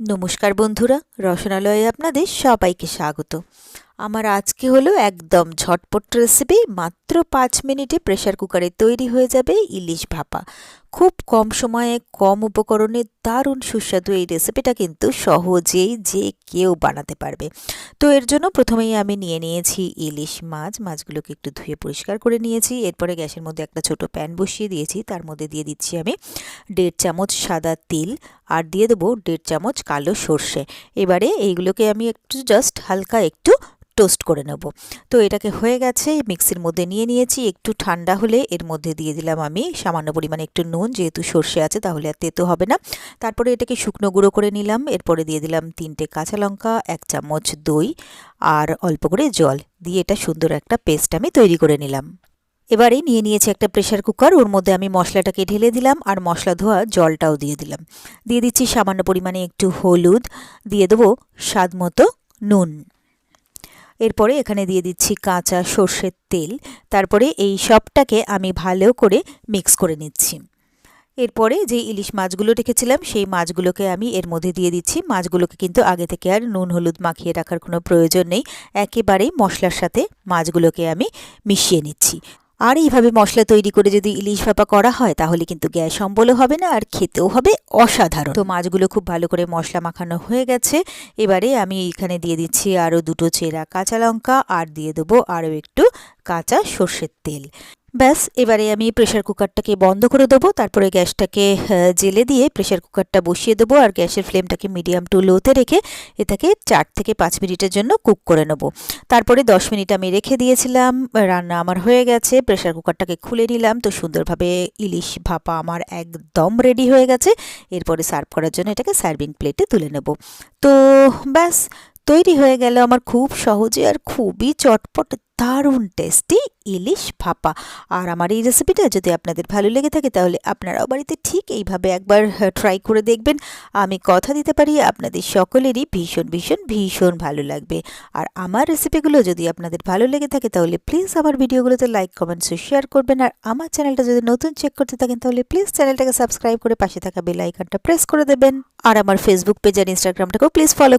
নমস্কার বন্ধুরা রসনালয়ে আপনাদের সবাইকে স্বাগত। আমার আজকে হলো একদম ঝটপট রেসিপি মাত্র পাঁচ মিনিটে প্রেশার কুকারে তৈরি হয়ে যাবে ইলিশ ভাপা। খুব কম সময়ে, কম উপকরণে দারুণ সুস্বাদু এই রেসিপিটা কিন্তু সহজেই যে কেউ বানাতে পারবে। তো এর জন্য প্রথমেই আমি নিয়ে নিয়েছি ইলিশ মাছ, মাছগুলোকে একটু ধুয়ে পরিষ্কার করে নিয়েছি। এরপরে গ্যাসের মধ্যে একটা ছোট প্যান বসিয়ে দিয়েছি। তার মধ্যে দিয়ে দিচ্ছি আমি দেড় চামচ সাদা তিল আর দিয়ে দেবো দেড় চামচ কালো সর্ষে। এবারে এইগুলোকে আমি একটু জাস্ট হালকা একটু টোস্ট করে নেব। তো এটাকে হয়ে গেছে মিক্সির মধ্যে নিয়ে নিয়েছি। একটু ঠান্ডা হলে এর মধ্যে দিয়ে দিলাম আমি সামান্য পরিমাণে একটু নুন, যেহেতু সর্ষে আছে তাহলে আর তেতো হবে না। তারপরে এটাকে শুকনো গুঁড়ো করে নিলাম। এরপরে দিয়ে দিলাম তিনটে কাঁচা লঙ্কা, এক চামচ দই আর অল্প করে জল। দিয়ে এটা সুন্দর একটা পেস্ট আমি তৈরি করে নিলাম। এবারে নিয়ে নিয়েছি একটা প্রেশার কুকার ওর মধ্যে আমি মশলাটাকে ঢেলে দিলাম আর মশলা ধোয়া জলটাও দিয়ে দিলাম। দিয়ে দিচ্ছি সামান্য পরিমাণে একটু হলুদ, দিয়ে দেবো স্বাদ মতো নুন। এরপরে এখানে দিয়ে দিচ্ছি কাঁচা সর্ষের তেল। তারপরে এই সবটাকে আমি ভালো করে মিক্স করে নিচ্ছি। এরপরে যে ইলিশ মাছগুলো রেখেছিলাম, সেই মাছগুলোকে আমি এর মধ্যে দিয়ে দিচ্ছি। মাছগুলোকে কিন্তু আগে থেকে আর নুন, হলুদ মাখিয়ে রাখার কোনো প্রয়োজন নেই। একেবারেই মশলার সাথে মাছগুলোকে আমি মিশিয়ে নিচ্ছি। আর এইভাবে মশলা তৈরি করে যদি ইলিশ ভাপা করা হয়, তাহলে কিন্তু গ্যাস অম্বলও হবে না আর খেতেও হবে অসাধারণ। তো মাছগুলো খুব ভালো করে মশলা মাখানো হয়ে গেছে। এবারে আমি এখানে দিয়ে দিচ্ছি আরও দুটো চেরা কাঁচা লঙ্কা আর দিয়ে দেবো আরও একটু কাঁচা সর্ষের তেল। ব্যাস, এবারে আমি প্রেশার কুকারটাকে বন্ধ করে দেবো, তারপরে গ্যাসটাকে জেলে দিয়ে প্রেশার কুকারটা বসিয়ে দেবো আর গ্যাসের ফ্লেমটাকে মিডিয়াম টু লোতে রেখে এটাকে চার থেকে পাঁচ মিনিটের জন্য কুক করে নেব। তারপরে দশ মিনিট আমি রেখে দিয়েছিলাম, রান্না আমার হয়ে গেছে প্রেশার কুকারটাকে খুলে নিলাম, তো সুন্দরভাবে ইলিশ ভাপা আমার একদম রেডি হয়ে গেছে, এরপরে সার্ভ করার জন্য এটাকে সার্ভিং প্লেটে তুলে নেব। তো ব্যাস তৈরি হয়ে গেল আমার খুব সহজে আর খুবই চটপট, দারুণ টেস্টি ইলিশ ভাপা। আর আমার এই রেসিপিটা যদি আপনাদের ভালো লেগে থাকে তাহলে আপনারাও বাড়িতে ঠিক এইভাবে একবার ট্রাই করে দেখবেন। আমি কথা দিতে পারি, আপনাদের সকলেরই ভীষণ ভীষণ ভীষণ ভালো লাগবে। আর আমার রেসিপিগুলো যদি আপনাদের ভালো লেগে থাকে তাহলে প্লিজ আমার ভিডিওগুলোতে লাইক কমেন্টস শেয়ার করবেন। আর আমার চ্যানেলটা যদি নতুন চেক করতে থাকেন তাহলে প্লিজ চ্যানেলটাকে সাবস্ক্রাইব করে পাশে থাকা বেল আইকনটা প্রেস করে দেবেন। আর আমার ফেসবুক পেজ আর ইনস্টাগ্রামটাকেও প্লিজ ফলো